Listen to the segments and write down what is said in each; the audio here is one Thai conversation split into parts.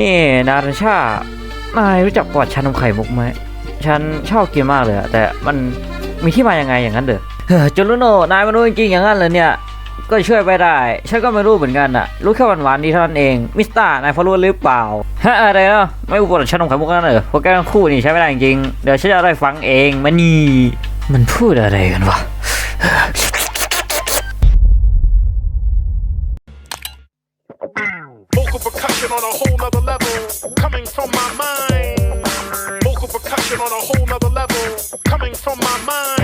นี่นารัญชานายรู้จักประวัติชานมไข่มุกไหม ฉันชอบกินมากเลยอะแต่มันมีที่มายังไงอย่างนั้นเด้อเฮ้อจูรุโนนายไม่รู้จริงอย่างนั้นเลยเนี่ย ก็ช่วยไปได้ ฉันก็ไม่รู้เหมือนกันอะรู้แค่หวานๆดีเท่านั้นเอง มิสเตอร์นายพอรู้หรือเปล่า ฮะอะไรเนาะไม่รู้ประวัติชานมไข่มุกนั่นเหรอพวกแกทั้งคู่นี่ใช้ไม่ได้จริง เดี๋ยวฉันจะได้ฟังเองมันนี่ มันพูดอะไรกันวะ whole nother level, coming from my mind.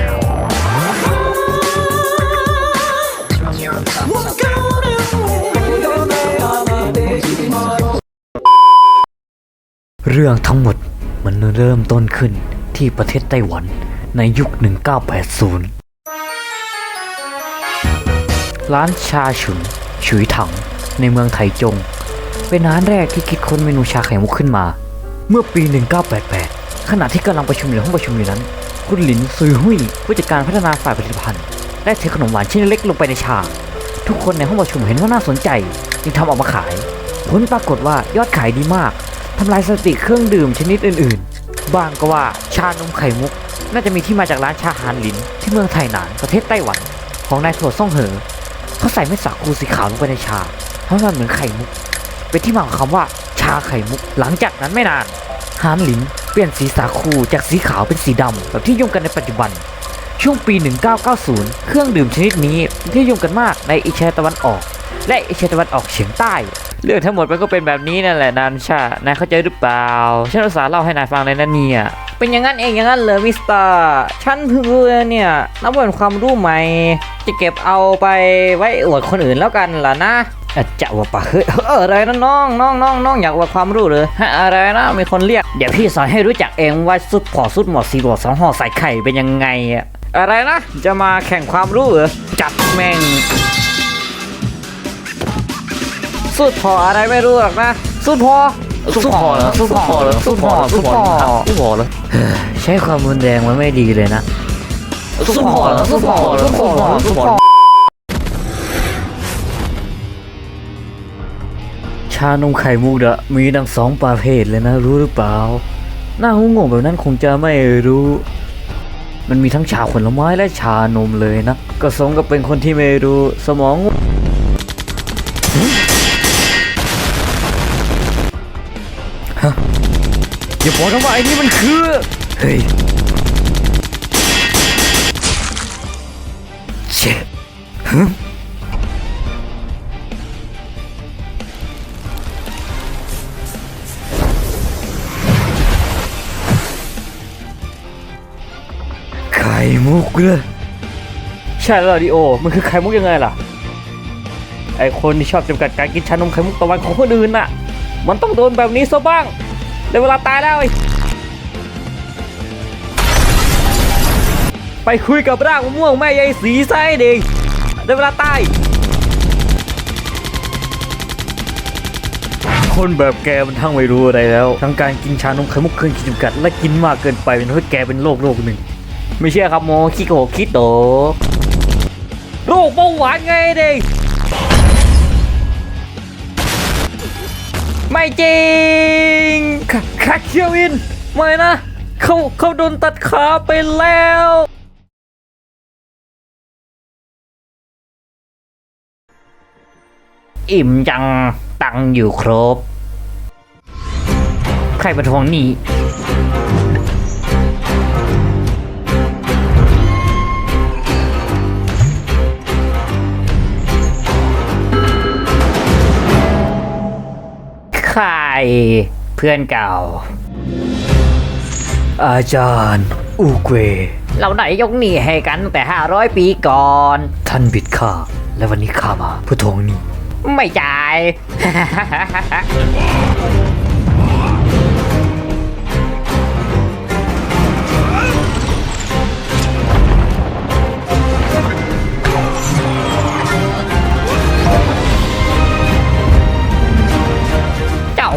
เรื่องทั้งหมดมันเริ่มต้นขึ้นที่ประเทศไต้หวันในยุค 1980 ร้านชาฉุน ฉุยถัง ในเมืองไถจง เป็นร้านแรกที่คิดค้นเมนูชาไข่มุกขึ้นมา เมื่อปี 1988 ขณะที่กำลังประชุมอยู่ในห้องประชุมอยู่นั้น คุณหลินซุยหุยผู้จัดการพัฒนาฝ่ายผลิตภัณฑ์ ได้เทขนมหวานชิ้นเล็กลงไปในชา ทุกคนในห้องประชุมเห็นว่าน่าสนใจ จึงทำออกมาขาย ผลปรากฏว่ายอดขายดีมากทำลายสถิติเครื่องดื่มชนิดอื่น ๆ บางก็ว่าชานมไข่มุก น่าจะมีที่มาจากร้านชาฮานหลิน ที่เมืองไทหนานประเทศไต้หวัน ของนายถั่วซ่องเหอ เขาใส่เม็ดสาคูสีขาวลงไปในชาเพราะมันเหมือนไข่มุก เป็นที่มาของคำว่า ชาไข่มุก หลังจากนั้นไม่นานฮานหลิน ปลี่ยนสีสาคูจากสีขาวเป็นสีดำแบบที่นิยมกันในปัจจุบัน ช่วงปี 1990 เครื่องดื่มชนิดนี้เป็นที่นิยมกันมากในเอเชียตะวันออก และเอเชียตะวันออกเฉียงใต้ เรื่องทั้งหมดมันก็เป็นแบบนี้นั่นแหละนันชานายเข้าใจหรือเปล่าฉันอุตส่าห์เล่าให้นายฟังเลยนะเนี่ยเป็นอย่างนั้นเองอย่างนั้นเลยมิสเตอร์ฉันเพิ่งรู้นเนี่ยนับเป็นความรู้ใหม่จะเก็บเอาไปไว้อวดคนอื่นแล้วกันล่ะนะ จะว่าปะเฮ้ยออะไรนะน้องน้องน้องน้องอยากอวดความรู้เลยฮะอะไรนะมีคนเรียก เดี๋ยวพี่สอนให้รู้จักเองว่าซุปพอซุปหมอสีบอสองห่อใส่ไข่เป็นยังไงอะอะไรนะ จะมาแข่งความรู้เหรอจัดแม่งสุดพออะไรไม่รู้หรอกนะสุดพอสุดพอหรอสุดพอเหรอสุดพอสุดพอสุดพอเหรอใช้ความรุนแรงมันไม่ดีเลยนะสุดพอหรอสุดพอเหรอสุดพอเหรอสุดพอ ชานมไข่มุกเดะมีดังสองประเภทเลยนะ รู้หรือเปล่า หน้าหูโง่แบบนั้นคงจะไม่รู้ มันมีทั้งชาผลไม้และชานมเลยนะ ก็สมกับเป็นคนที่ไม่รู้สมองอย่าบอกนะว่าไอ้นี่มันคือ เฮ้ยเจ็บฮึ ข่มุกเลยใช่แล้วดิโอ มันคือไข่มุกยังไงล่ะ ไอคนที่ชอบจำกัดการกินชานมไข่มุกตะวันของคนอื่นน่ะ มันต้องโดนแบบนี้ซะบ้างได้เวลาตายแล้วไอ้ไปคุยกับร่างมะม่วงแม่ยายสีไส้เด็กได้เวลาตายคนแบบแกมันทั้งไม่รู้อะไรแล้ว ทั้งการกินชานมไข่มุกเกินขีดจำกัด และกินมากเกินไปเป็นเพราะแกเป็นโรคโรคหนึ่ง ไม่เชื่อครับโมคิโกคิโตโรคเบาหวานไงเด็กไม่จริงค่ะค่เคียวิน ไม่นะ เขาเขาโดนตัดขาไปแล้วอิ่มจังตังอยู่ครบ ใครมาทวงหนี้ ใคร เพื่อนเก่า อาจารย์อูเกวเราไหนยกหนี้ให้กันตั้งแต่ 500 ปีก่อน ท่านบิดข้าและวันนี้ข้ามาเพื่อทวงหนี้ ไม่จ่าย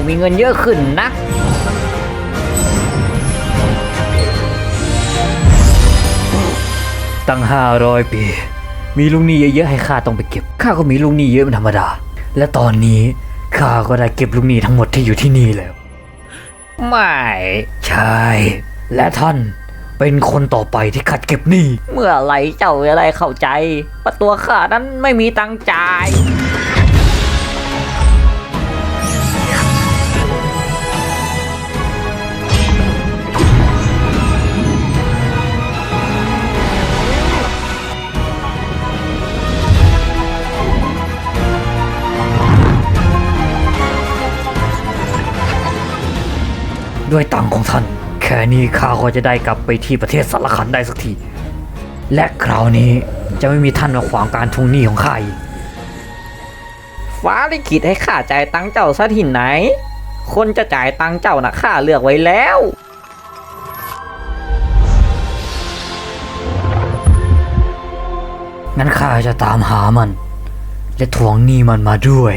มีเงินเยอะขึ้นนะ ตั้งห้าร้อยปี มีลุงหนี้เยอะๆให้ข้าต้องไปเก็บ ข้าก็มีลุงหนี้เยอะเป็นธรรมดา และตอนนี้ข้าก็ได้เก็บลูกหนี้ทั้งหมดที่อยู่ที่นี่แล้ว ไม่ใช่ และท่านเป็นคนต่อไปที่ขัดเก็บหนี้ เมื่อไหรเจ้าจะได้เข้าใจว่าตัวข้านั้นไม่มีตังค์จ่าย ด้วยตังค์ของท่าน แค่นี้ข้าก็จะได้กลับไปที่ประเทศสารคันได้สักที และคราวนี้จะไม่มีท่านมาขวางการทวงหนี้ของข้าอีก ฟ้าลิขิตให้ข้าจ่ายตังค์เจ้าซะที่ไหน คนจะจ่ายตังค์เจ้านะข้าเลือกไว้แล้ว งั้นข้าจะตามหามัน และทวงหนี้มันมาด้วย